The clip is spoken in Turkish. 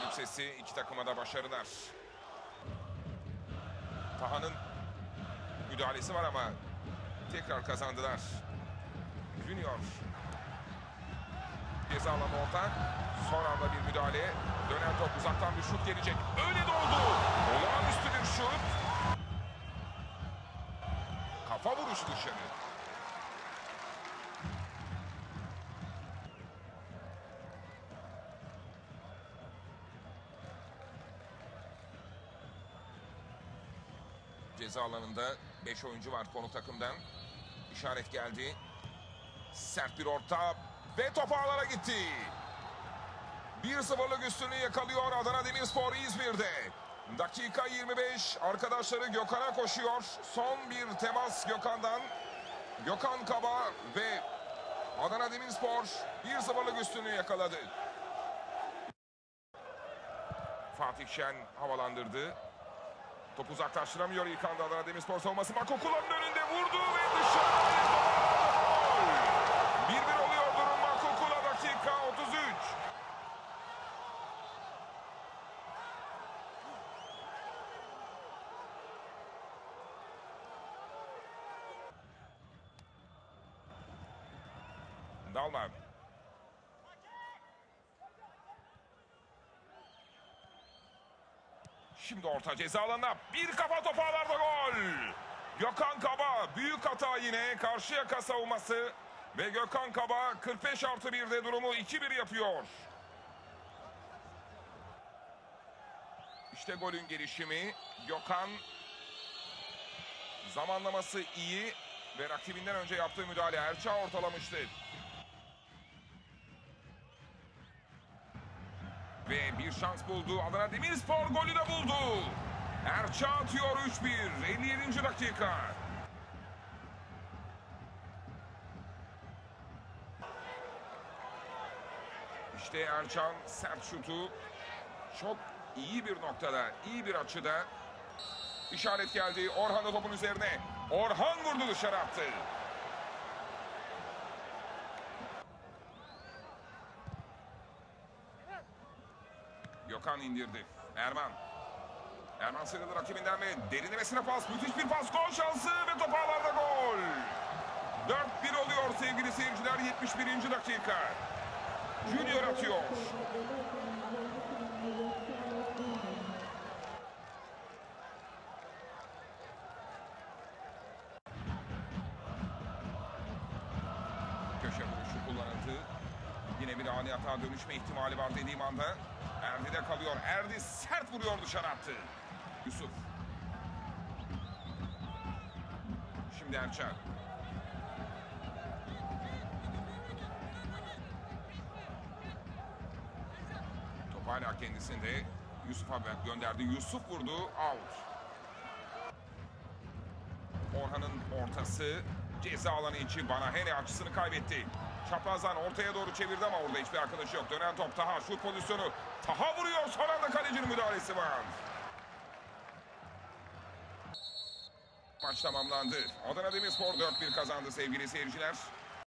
düdük sesi iki takıma da başarılar. Taha'nın müdahalesi var ama tekrar kazandılar. Junior. Ceza alanı orta. Son anda bir müdahale. Dönen top uzaktan bir şut gelecek. Öyle de oldu. Olağanüstü bir şut. Kafa vuruşu dışarı. Ceza alanında 5 oyuncu var konu takımdan. İşaret geldi. Sert bir orta ve top ağlara gitti. 1-0'lık üstünlüğü yakalıyor Adana Demirspor İzmir'de. Dakika 25 arkadaşları Gökhan'a koşuyor. Son bir temas Gökhan'dan. Gökhan Kaba ve Adana Demirspor 1-0'lık üstünlüğü yakaladı. Fatih Şen havalandırdı. Top uzaklaştıramıyor ilk anda Adana Demirspor savunması. Makokula'nın önünde vurdu ve dışarı. Bir bir oluyor durum Makokula dakika 33. Dalman. Şimdi orta ceza alanına bir kafa topu ağlarda gol. Gökhan Kaba büyük hata yine karşıyaka savunması ve Gökhan Kaba 45 artı 1'de durumu 2-1 yapıyor. İşte golün gelişimi. Gökhan zamanlaması iyi ve rakibinden önce yaptığı müdahale Erçağ ortalamıştı. Ve bir şans buldu. Adana Demirspor golü de buldu. Erçağ atıyor 3-1. 57. dakika. İşte Erçan sert şutu. Çok iyi bir noktada, iyi bir açıda. İşaret geldi. Orhan topun üzerine. Orhan vurdu dışarı attı. Gökhan indirdi. Erman. Erman sıyrıldı rakibinden ve derinlemesine pas. Müthiş bir pas. Gol şansı ve top ağlarda gol. 4-1 oluyor sevgili seyirciler. 71. dakika. Junior atıyor. Köşe vuruşu kullanıldı. Yine bir ani hata dönüşme ihtimali var dediğim anda. Erdi'de kalıyor. Erdi sert vuruyor dışarı attı. Yusuf. Şimdi Erçel. Top hala kendisinde. Yusuf'a gönderdi. Yusuf vurdu. Out. Orhan'ın ortası ceza alanı içi Banahene açısını kaybetti. Çaprazdan ortaya doğru çevirdi ama orada hiçbir arkadaşı yok. Dönen top Taha şut pozisyonu. Taha vuruyor son anda kalecinin müdahalesi var. Maç tamamlandı. Adana Demirspor 4-1 kazandı sevgili seyirciler.